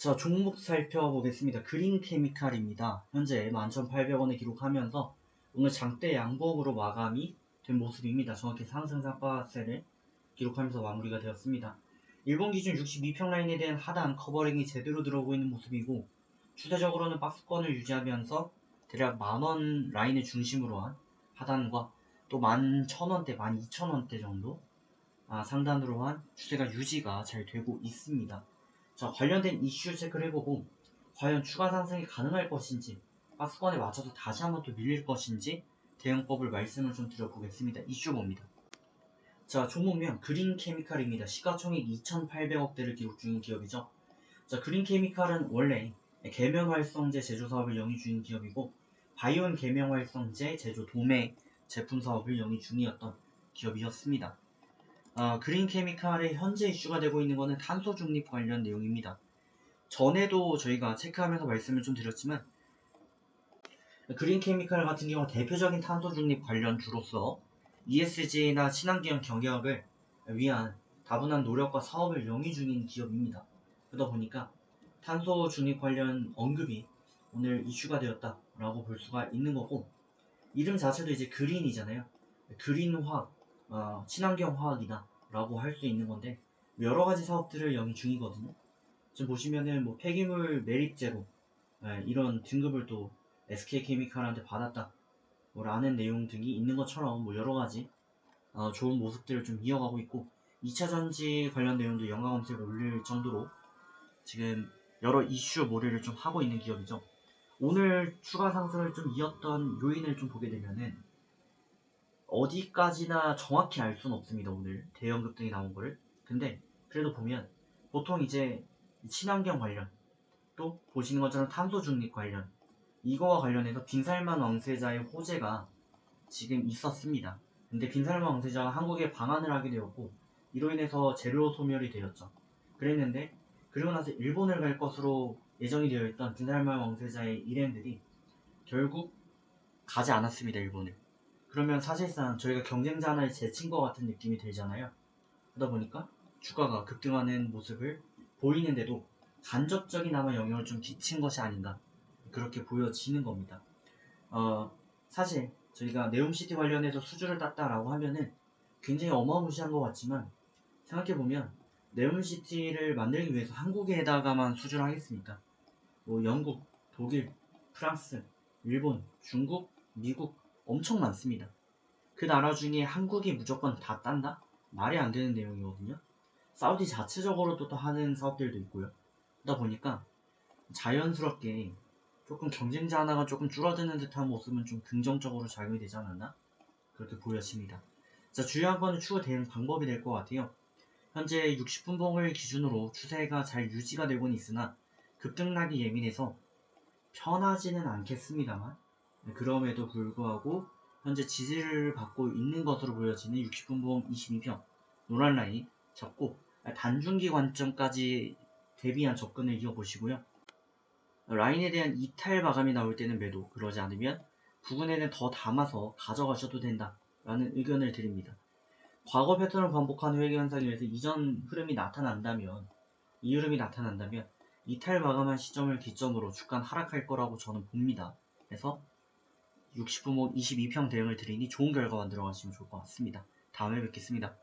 자, 종목 살펴보겠습니다. 그린 케미칼입니다. 현재 11,800원에 기록하면서 오늘 장대 양봉으로 마감이 된 모습입니다. 정확히 상승상 바세를 기록하면서 마무리가 되었습니다. 일본 기준 62평 라인에 대한 하단 커버링이 제대로 들어오고 있는 모습이고 추세적으로는 박스권을 유지하면서 대략 만원 라인을 중심으로 한 하단과 또 11,000원대, 12,000원대 정도 아, 상단으로 한 추세가 유지가 잘 되고 있습니다. 자, 관련된 이슈 체크를 해보고 과연 추가 상승이 가능할 것인지 박스권에 맞춰서 다시 한번 또 밀릴 것인지 대응법을 말씀을 좀 드려보겠습니다. 이슈 봅니다. 자, 종목명 그린 케미칼입니다. 시가총액 2,800억대를 기록 중인 기업이죠. 자, 그린 케미칼은 원래 계면 활성제 제조 사업을 영위 중인 기업이고 바이온 계면 활성제 제조 도매 제품 사업을 영위 중이었던 기업이었습니다. 어, 그린 케미칼의 현재 이슈가 되고 있는 것은 탄소 중립 관련 내용입니다. 전에도 저희가 체크하면서 말씀을 좀 드렸지만 그린 케미칼 같은 경우 대표적인 탄소 중립 관련 주로서 ESG나 친환경 경영을 위한 다분한 노력과 사업을 영위 중인 기업입니다. 그러다 보니까 탄소 중립 관련 언급이 오늘 이슈가 되었다라고 볼 수가 있는 거고 이름 자체도 이제 그린이잖아요. 그린 화학, 어, 친환경 화학이다 라고 할 수 있는 건데 여러 가지 사업들을 영위 중이거든요. 지금 보시면은 뭐 폐기물 매립 제로 예, 이런 등급을 또 SK케미칼한테 받았다 뭐 라는 내용 등이 있는 것처럼 뭐 여러 가지 어, 좋은 모습들을 좀 이어가고 있고 2차 전지 관련 내용도 영화 검색에 올릴 정도로 지금 여러 이슈 모래를 좀 하고 있는 기업이죠. 오늘 추가 상승을 좀 이었던 요인을 좀 보게 되면은 어디까지나 정확히 알 수는 없습니다. 오늘 대형 급 등이 나온 거를. 근데 그래도 보면 보통 이제 친환경 관련 또 보시는 것처럼 탄소 중립 관련 이거와 관련해서 빈살만 왕세자의 호재가 지금 있었습니다. 근데 빈살만 왕세자가 한국에 방한을 하게 되었고 이로 인해서 재료 소멸이 되었죠. 그랬는데 그리고 나서 일본을 갈 것으로 예정이 되어 있던 빈살만 왕세자의 일행들이 결국 가지 않았습니다. 일본을. 그러면 사실상 저희가 경쟁자 하나를 제친 것 같은 느낌이 들잖아요. 그러다 보니까 주가가 급등하는 모습을 보이는데도 간접적이나마 영향을 좀 끼친 것이 아닌가 그렇게 보여지는 겁니다. 어, 사실 저희가 네옴시티 관련해서 수주를 땄다라고 하면은 굉장히 어마무시한 것 같지만 생각해보면 네옴시티를 만들기 위해서 한국에다가만 수주를 하겠습니까? 뭐 영국, 독일, 프랑스, 일본, 중국, 미국 엄청 많습니다. 그 나라 중에 한국이 무조건 다 딴다? 말이 안 되는 내용이거든요. 사우디 자체적으로도 또 하는 사업들도 있고요. 그러다 보니까 자연스럽게 조금 경쟁자 하나가 조금 줄어드는 듯한 모습은 좀 긍정적으로 작용이 되지 않았나? 그렇게 보여집니다. 자, 주요한 거는 추후 대응 방법이 될 것 같아요. 현재 60분봉을 기준으로 추세가 잘 유지가 되고는 있으나 급등락이 예민해서 편하지는 않겠습니다만 네, 그럼에도 불구하고 현재 지지를 받고 있는 것으로 보여지는 60분봉 22평 노란 라인 잡고 단중기 관점까지 대비한 접근을 이어보시고요. 라인에 대한 이탈 마감이 나올 때는 매도, 그러지 않으면 부근에는 더 담아서 가져가셔도 된다. 라는 의견을 드립니다. 과거 패턴을 반복하는 회계 현상에 의해서 이전 흐름이 나타난다면, 이 흐름이 나타난다면, 이탈 마감한 시점을 기점으로 주간 하락할 거라고 저는 봅니다. 그래서 60분목 22평 대응을 드리니 좋은 결과 만들어 가시면 좋을 것 같습니다. 다음에 뵙겠습니다.